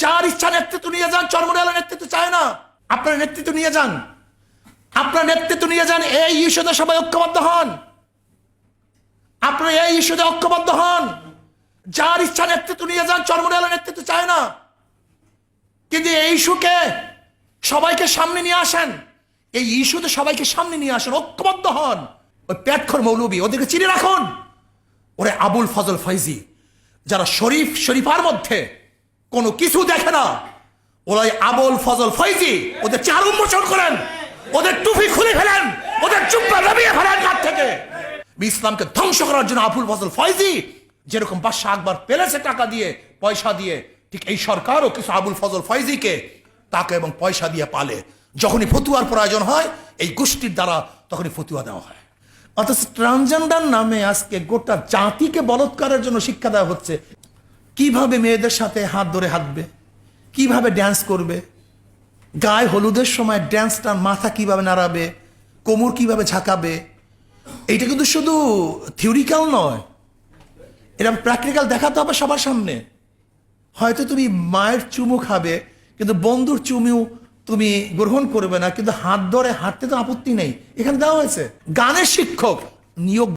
যার ইচ্ছা নেতৃত্ব নিয়ে যান চরমনালের নেতৃত্ব চায় না। আপনার নেতৃত্ব নিয়ে যান। আপনার নেতৃত্ব নিয়ে যান, এই ইস্যুতে সবাই ঐক্যবদ্ধ হন। আপনার এই ইস্যুতে ঐক্যবদ্ধ হন। যার ইচ্ছা নেতৃত্ব নিয়ে যান চরমনালের নেতৃত্ব চায় না। কিন্তু এই ইস্যুকে সবাইকে সামনে নিয়ে আসেন। এই ইস্যুতে সবাইকে সামনে নিয়ে আসেন, ঐক্যবদ্ধ হন। ওই প্যাটখর মৌলবী, ওদেরকে চিনে রাখুন। ওরে আবুল ফজল ফাইজি যারা শরীফ, শরীফার মধ্যে কোনো কিছু দেখে না। ওরাই আবুল ফজল ফাইজি ওদের চার উন্মোচন করেন, ওদের টুপি খুলে ফেলেন, ওদের চুপ্পা নামিয়ে ফেলেন হাত থেকে। ইসলামকে ধ্বংস করার জন্য আবুল ফজল ফয়জি যেরকম বাদশাহ আকবর পেলেছে টাকা দিয়ে, পয়সা দিয়ে, ঠিক এই সরকারও কিছু আবুল ফজল ফয়জিকে টাকা এবং পয়সা দিয়ে পালে। যখনই ফতুয়ার প্রয়োজন হয়, এই গোষ্ঠীর দ্বারা তখনই ফতুয়া দেওয়া হয়। অথচ ট্রান্সজেন্ডার নামে আজকে গোটা জাতিকে বলৎকারের জন্য শিক্ষা দেওয়া হচ্ছে। কীভাবে মেয়েদের সাথে হাত ধরে হাঁটবে? কীভাবে ড্যান্স করবে? গায়ে হলুদের সময় ড্যান্সটা মাথা কীভাবে নাড়াবে? কোমর কীভাবে ঝাঁকাবে? এইটা কিন্তু শুধু থিওরিক্যাল নয়। এটা প্র্যাকটিক্যাল দেখাতে হবে সবার সামনে। হয়তো তুমি মায়ের চুমু খাবে, কিন্তু বন্ধুর চুমু তুমি গ্রহণ করবে না, কিন্তু হাত ধরে হাঁটতে তো আপত্তি নেই। এখানে দেওয়া হয়েছে, গানের শিক্ষক নিয়োগ